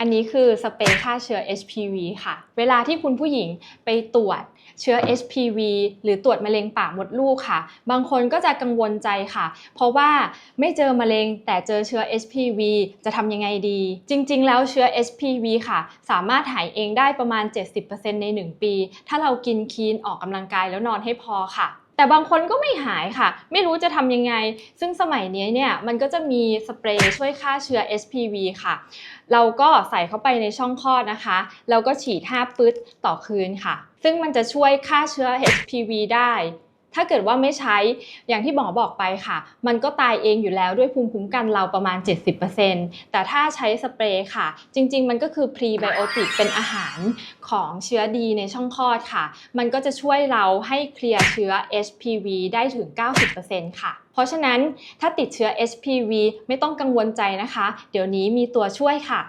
อันนี้คือสเปรย์ฆ่าเชื้อ HPV ค่ะ เวลาที่คุณผู้หญิงไปตรวจเชื้อ HPV หรือตรวจมะเร็งปากมดลูกค่ะ บางคนก็จะกังวลใจค่ะ เพราะว่าไม่เจอมะเร็งแต่เจอเชื้อ HPV จะทำยังไงดี จริงๆ แล้วเชื้อ HPV ค่ะ สามารถหายเองได้ประมาณ 70%ใน 1 ปี ถ้าเรากินคีนออกกำลังกายแล้วนอนให้พอค่ะ แต่บางคนก็ไม่หายค่ะ ไม่รู้จะทำยังไง ซึ่งสมัยนี้เนี่ยมันก็จะมีสเปรย์ช่วยฆ่าเชื้อ HPV ค่ะ เราก็ใส่เข้าไปในช่องคลอดนะคะ แล้วก็ฉีด5ปึ๊ดต่อคืนค่ะ ซึ่งมันจะช่วยฆ่าเชื้อ HPV ได้ ถ้าเกิดว่าไม่ใช้อย่างที่หมอบอกไปค่ะ มันก็ตายเองอยู่แล้วด้วยภูมิคุ้มกันเราประมาณ 70%แต่ถ้าใช้สเปรย์ค่ะ จริง ๆ มันก็คือพรีไบโอติกเป็นอาหารของเชื้อดีในช่องคลอดค่ะ มันก็จะช่วยเราให้เคลียร์เชื้อ HPV ได้ถึง 90%ค่ะเพราะฉะนั้นถ้าติดเชื้อ HPV ไม่ต้องกังวลใจนะคะ เดี๋ยวนี้มีตัวช่วยค่ะ